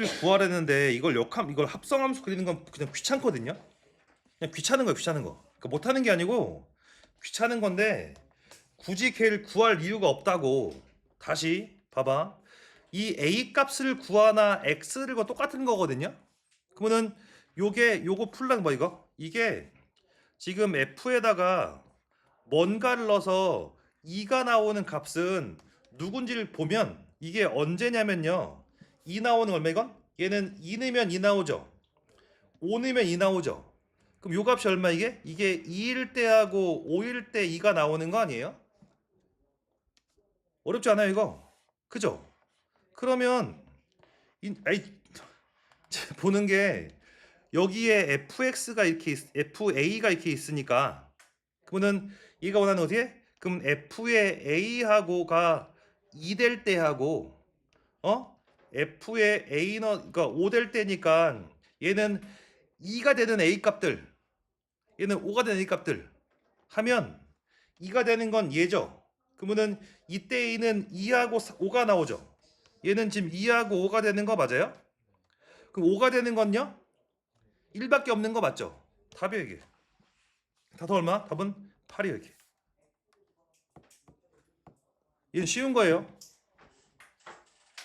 값을 구하려는데 이걸 역함 이걸 합성함수 그리는 건 그냥 귀찮거든요. 그냥 귀찮은 거예요, 귀찮은 거. 그러니까 못하는 게 아니고 귀찮은 건데 굳이 걔를 구할 이유가 없다고. 다시 봐봐. 이 a 값을 구하나 x를 거 똑같은 거거든요. 그러면은 요게 요거 풀랑 뭐 이거 이게 지금 f에다가 뭔가를 넣어서 2가 나오는 값은 누군지를 보면 이게 언제냐면요. 2 나오는 얼마 이건? 얘는 2 넣으면 2 나오죠. 5 넣으면 2 나오죠. 그럼 요 값이 얼마 이게? 이게 2일 때하고 5일 때 2가 나오는 거 아니에요? 어렵지 않아요 이거? 그죠? 그러면 이, 아이, 보는 게 여기에 fx가 이렇게 있, fa가 이렇게 있으니까 그러면은 얘가 원하는 어떻게? 그럼 f의 a하고가 2 될 때하고 어? F의 a는 그러니까 5 될 때니까 얘는 2가 되는 a 값들 얘는 5가 되는 a 값들 하면 2가 되는 건 얘죠. 그러면은 이때 a는 2하고 5가 나오죠. 얘는 지금 2하고 5가 되는 거 맞아요? 그럼 5가 되는 건요? 1밖에 없는 거 맞죠? 답이에요 이게. 답은 얼마? 답은 8이에요 이게. 얘는 쉬운 거예요.